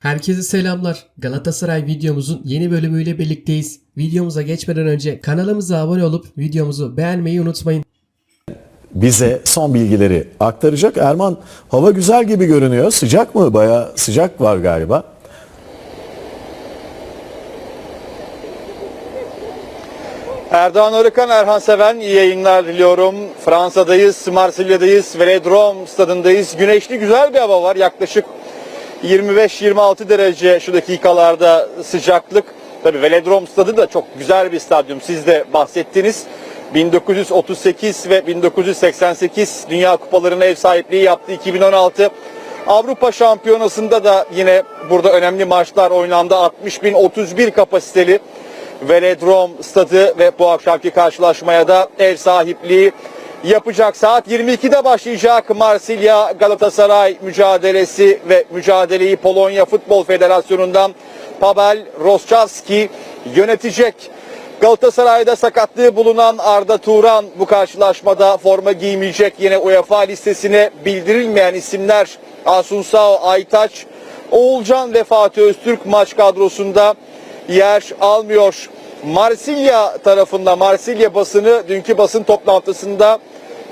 Herkese selamlar. Galatasaray videomuzun yeni bölümüyle birlikteyiz. Videomuza geçmeden önce kanalımıza abone olup videomuzu beğenmeyi unutmayın. bize son bilgileri aktaracak. Erman hava güzel gibi görünüyor. Sıcak mı? Bayağı sıcak var galiba. Erdoğan Arıkan, Erhan Seven iyi yayınlar diliyorum. Fransa'dayız, Marsilya'dayız, Velodrome stadındayız. Güneşli güzel bir hava var. Yaklaşık 25-26 derece şu dakikalarda sıcaklık. Tabii Velodrome stadı da çok güzel bir stadyum. Siz de bahsettiniz. 1938 ve 1988 Dünya Kupalarına ev sahipliği yaptı. 2016 Avrupa Şampiyonası'nda da yine burada önemli maçlar oynandı. 60 bin 31 kapasiteli Velodrome stadı ve bu akşamki karşılaşmaya da ev sahipliği yapacak. Saat 22'de başlayacak Marsilya Galatasaray mücadelesi ve mücadeleyi Polonya Futbol Federasyonu'ndan Pavel Rosczewski yönetecek. Galatasaray'da sakatlığı bulunan Arda Turan bu karşılaşmada forma giymeyecek. Yine UEFA listesine bildirilmeyen isimler Asunsao Aytaç, Oğulcan ve Fatih Öztürk maç kadrosunda yer almıyor. Marsilya tarafında Marsilya basını dünkü basın toplantısında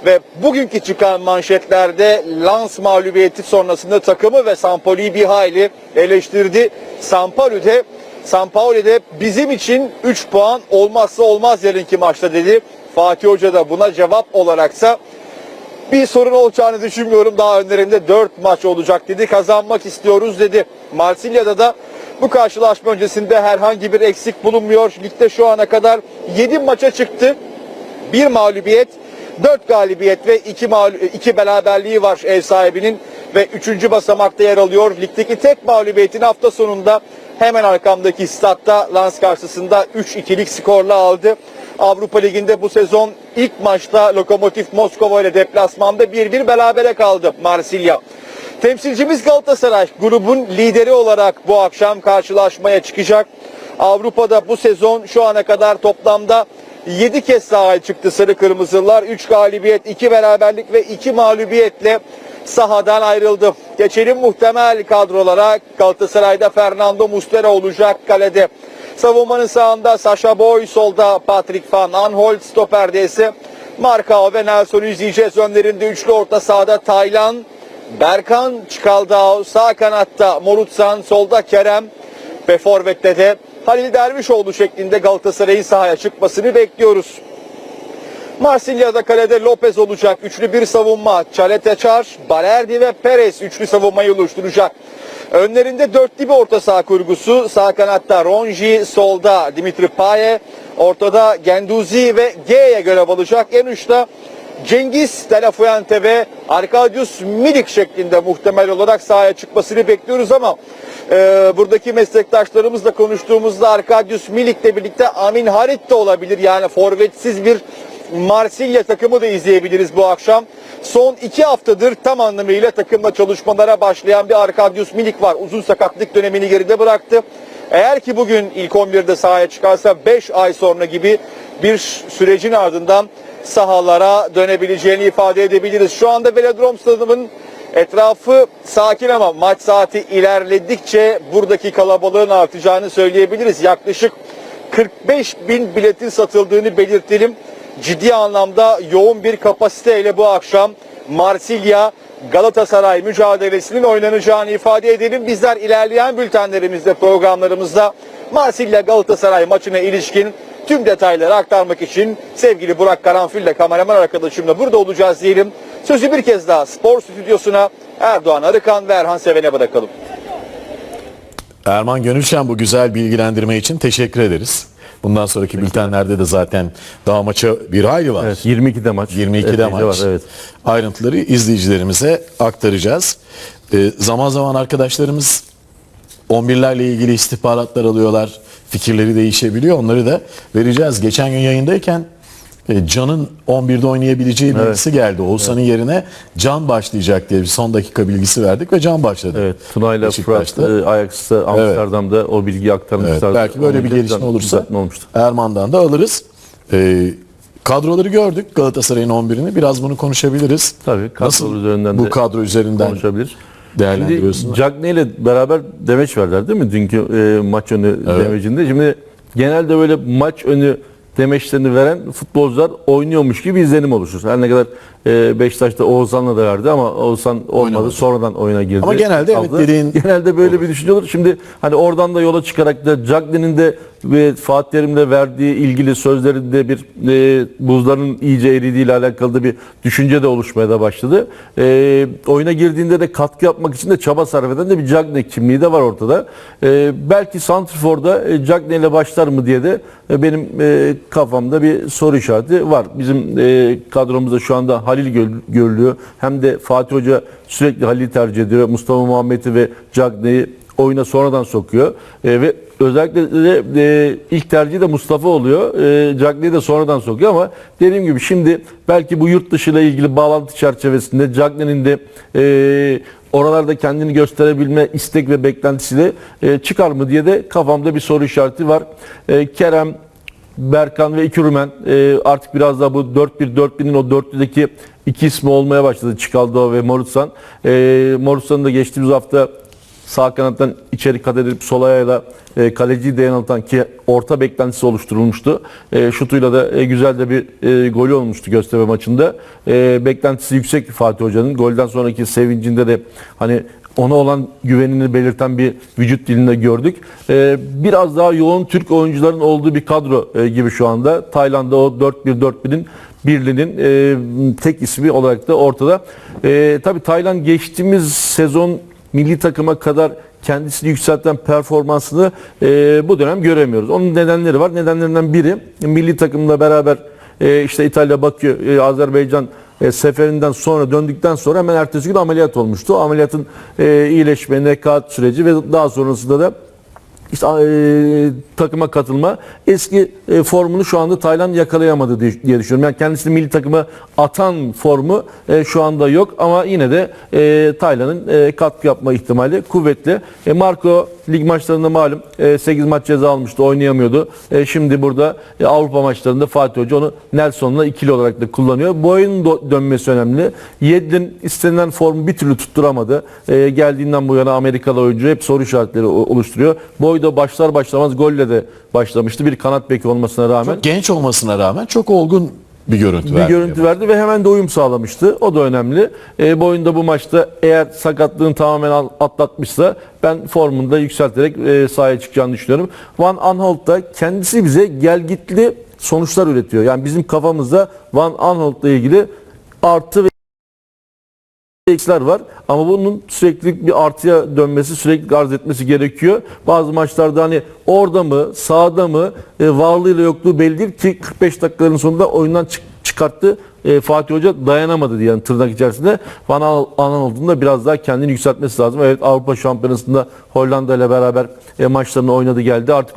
ve bugünkü çıkan manşetlerde Lens mağlubiyeti sonrasında takımı ve Sampaoli'yi bir hayli eleştirdi. Sampaoli'de Sampaoli'de bizim için 3 puan olmazsa olmaz yarınki maçta dedi. Fatih Hoca da buna cevap olaraksa bir sorun olacağını düşünmüyorum. Daha önlerinde 4 maç olacak dedi. Kazanmak istiyoruz dedi. Marsilya'da da bu karşılaşma öncesinde herhangi bir eksik bulunmuyor. Ligde şu ana kadar 7 maça çıktı. Bir mağlubiyet, 4 galibiyet ve 2 iki beraberliği var ev sahibinin ve 3. basamakta yer alıyor. Ligdeki tek mağlubiyetin hafta sonunda hemen arkamdaki statta Lens karşısında 3-2'lik skorla aldı. Avrupa Ligi'nde bu sezon ilk maçta Lokomotiv Moskova ile deplasmanda 1-1 berabere kaldı Marsilya. Temsilcimiz Galatasaray grubun lideri olarak bu akşam karşılaşmaya çıkacak. Avrupa'da bu sezon şu ana kadar toplamda 7 kez sahaya çıktı Sarı Kırmızılar. 3 galibiyet, 2 beraberlik ve 2 mağlubiyetle sahadan ayrıldı. Geçelim muhtemel kadrolara. Galatasaray'da Fernando Muslera olacak kalede. Savunmanın sağında Sasha Boy, solda Patrick Van Aanholt, stoperde ise Markao ve Nelson'u izleyeceğiz. Önlerinde üçlü orta sahada Taylan, Berkan Çıkaldao, sağ kanatta Morutsan, solda Kerem ve forvette de Halil Dervişoğlu şeklinde Galatasaray'ın sahaya çıkmasını bekliyoruz. Marsilya'da kalede Lopez olacak. Üçlü bir savunma. Çaleteçar, Balerdi ve Perez üçlü savunmayı oluşturacak. Önlerinde dörtlü bir orta saha kurgusu. Sağ kanatta Ronji, solda Dimitri Paye, ortada Genduzi ve G'ye görev alacak. En uçta Cengiz De La Fuente ve Arkadius Milik şeklinde muhtemel olarak sahaya çıkmasını bekliyoruz ama e, buradaki meslektaşlarımızla konuştuğumuzda Arkadius Milik'le birlikte Amin Harit de olabilir. Yani forvetsiz bir Marsilya takımı da izleyebiliriz bu akşam. Son iki haftadır tam anlamıyla takımla çalışmalara başlayan bir Arkadius Milik var. Uzun sakatlık dönemini geride bıraktı. Eğer ki bugün ilk 11'de sahaya çıkarsa 5 ay sonra gibi bir sürecin ardından sahalara dönebileceğini ifade edebiliriz. Şu anda Velodrome stadının etrafı sakin ama maç saati ilerledikçe buradaki kalabalığın artacağını söyleyebiliriz. Yaklaşık 45 bin biletin satıldığını belirtelim. Ciddi anlamda yoğun bir kapasiteyle bu akşam Marsilya Galatasaray mücadelesinin oynanacağını ifade edelim. Bizler ilerleyen bültenlerimizde programlarımızda Marsilya Galatasaray maçına ilişkin tüm detayları aktarmak için sevgili Burak Karanfil ile kameraman arkadaşımla burada olacağız diyelim. Sözü bir kez daha spor stüdyosuna Erdoğan Arıkan ve Erhan Seven'e bırakalım. Erman Gönülşen bu güzel bilgilendirme için teşekkür ederiz. Bundan sonraki bültenlerde de zaten daha maça bir hayli var. Evet 22'de maç. 22'de Evet, maç. Var, evet. Ayrıntıları izleyicilerimize aktaracağız. Ee, zaman zaman arkadaşlarımız 11'lerle ilgili istihbaratlar alıyorlar. Fikirleri değişebiliyor. Onları da vereceğiz. Geçen gün yayındayken e, Can'ın 11'de oynayabileceği bilgisi geldi. Oğuzhan'ın yerine Can başlayacak diye bir son dakika bilgisi verdik ve Can başladı. Evet. Tuna'yla Fırat e, Ajax'ta Amsterdam'da o bilgiyi Evet, aktarmışlar. belki böyle bir gelişme olursa. Erman'dan da alırız. Ee, kadroları gördük Galatasaray'ın 11'ini. Biraz bunu konuşabiliriz. Tabii, kadro Nasıl üzerinden bu kadro üzerinden konuşabilir. Değerlendiriyorsun? Şimdi Cagney ile beraber demeç verdiler değil mi? Dünkü e, maç önü Evet. demecinde. Şimdi genelde böyle maç önü demeçlerini veren futbolcular oynuyormuş gibi izlenim oluşur. Her ne kadar e, Beşiktaş'ta Oğuzhan'la da verdi ama Oğuzhan olmadı. Oynamadı. Sonradan oyuna girdi. Ama genelde evet Aldı. dediğin- Genelde böyle bir düşünce olur. Şimdi hani oradan da yola çıkarak da Cagney'in de ve Fatih Terim'le verdiği ilgili sözlerinde bir e, buzların iyice eridiğiyle alakalı da bir düşünce de oluşmaya da başladı. E, oyuna girdiğinde de katkı yapmak için de çaba sarf eden de bir Cagney kimliği de var ortada. E, belki Santrfor'da e, Cagney ile başlar mı diye de e, benim e, kafamda bir soru işareti var. Bizim e, kadromuzda şu anda Halil gör- görülüyor. Hem de Fatih Hoca sürekli Halil'i tercih ediyor. Mustafa Muhammed'i ve Cagney'i oyuna sonradan sokuyor. E, ve özellikle de e, ilk tercihi de Mustafa oluyor. E, Cagney'i de sonradan sokuyor ama dediğim gibi şimdi belki bu yurt dışı ile ilgili bağlantı çerçevesinde Cagney'in de e, oralarda kendini gösterebilme istek ve beklentisiyle e, çıkar mı diye de kafamda bir soru işareti var. E, Kerem Berkan ve İkürümen e, artık biraz daha bu 4-1-4-1'in o dörtlüdeki iki ismi olmaya başladı. Çikaldo ve Morutsan. E, Morutsan'ı da geçtiğimiz hafta sağ kanattan içeri kat edilip sol ayağıyla e, kaleciyi de yanıltan ki orta beklentisi oluşturulmuştu. E, şutuyla da e, güzel de bir e, golü olmuştu Göztepe maçında. E, beklentisi yüksek Fatih Hoca'nın. Golden sonraki sevincinde de hani ona olan güvenini belirten bir vücut dilinde gördük. Ee, biraz daha yoğun Türk oyuncuların olduğu bir kadro e, gibi şu anda. Tayland'da o 4-1-4-1'in birliğinin e, tek ismi olarak da ortada. E, tabii Tayland geçtiğimiz sezon milli takıma kadar kendisini yükselten performansını e, bu dönem göremiyoruz. Onun nedenleri var. Nedenlerinden biri milli takımla beraber e, işte İtalya, Bakü, e, Azerbaycan e, seferinden sonra döndükten sonra hemen ertesi gün ameliyat olmuştu. Ameliyatın e, iyileşme, nekat süreci ve daha sonrasında da işte e, takıma katılma eski e, formunu şu anda Tayland yakalayamadı diye, diye düşünüyorum. Yani kendisini milli takıma atan formu e, şu anda yok ama yine de e, Tayland'ın e, katkı yapma ihtimali kuvvetli. E, Marco lig maçlarında malum e, 8 maç ceza almıştı, oynayamıyordu. E, şimdi burada e, Avrupa maçlarında Fatih Hoca onu Nelson'la ikili olarak da kullanıyor. Bu oyunun dönmesi önemli. Yedlin istenilen formu bir türlü tutturamadı. E, geldiğinden bu yana Amerikalı oyuncu hep soru işaretleri oluşturuyor. Boy da başlar başlamaz golle de başlamıştı. Bir kanat beki olmasına rağmen. Genç olmasına rağmen çok olgun bir görüntü bir verdi. görüntü verdi ve hemen de uyum sağlamıştı. O da önemli. E, bu oyunda bu maçta eğer sakatlığını tamamen atlatmışsa ben formunu da yükselterek e, sahaya çıkacağını düşünüyorum. Van Aanholt da kendisi bize gelgitli sonuçlar üretiyor. Yani bizim kafamızda Van Aanholt'la ilgili artı ve eksiler var ama bunun sürekli bir artıya dönmesi, sürekli arz etmesi gerekiyor. Bazı maçlarda hani orada mı, sağda mı e, varlığıyla yokluğu belli değil ki 45 dakikaların sonunda oyundan çık- çıkarttı. E, Fatih Hoca dayanamadı diye yani tırnak içerisinde. Van Aanholt'un biraz daha kendini yükseltmesi lazım. Evet Avrupa Şampiyonası'nda Hollanda ile beraber e, maçlarını oynadı geldi. Artık